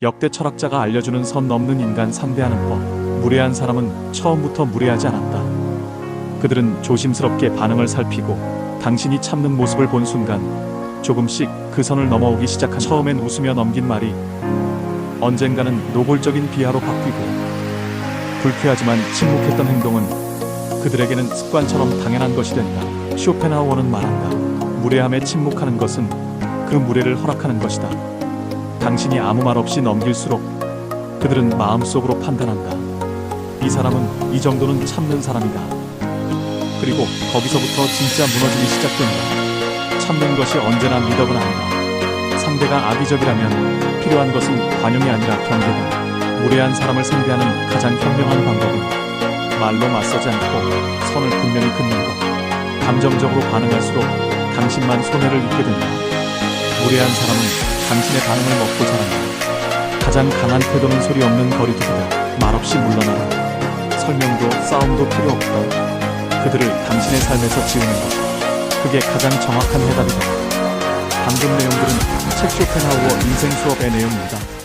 역대 철학자가 알려주는 선 넘는 인간 상대하는 법. 무례한 사람은 처음부터 무례하지 않았다. 그들은 조심스럽게 반응을 살피고 당신이 참는 모습을 본 순간 조금씩 그 선을 넘어오기 시작한 처음엔 웃으며 넘긴 말이 언젠가는 노골적인 비하로 바뀌고 불쾌하지만 침묵했던 행동은 그들에게는 습관처럼 당연한 것이 된다. 쇼펜하우어는 말한다. 무례함에 침묵하는 것은 그 무례를 허락하는 것이다. 당신이 아무 말 없이 넘길수록 그들은 마음속으로 판단한다. 이 사람은 이 정도는 참는 사람이다. 그리고 거기서부터 진짜 무너짐이 시작된다. 참는 것이 언제나 미덕은 아니다. 상대가 악의적이라면 필요한 것은 관용이 아니라 경계다. 무례한 사람을 상대하는 가장 현명한 방법은 말로 맞서지 않고 선을 분명히 긋는 것. 감정적으로 반응할수록 당신만 손해를 입게 된다. 무례한 사람은 당신의 반응을 먹고 자란다. 가장 강한 태도는 소리 없는 거리두기다. 말없이 물러나라. 설명도 싸움도 필요 없다. 그들을 당신의 삶에서 지우는 것. 그게 가장 정확한 해답이다. 방금 내용들은 책 쇼펜하우어 인생 수업의 내용입니다.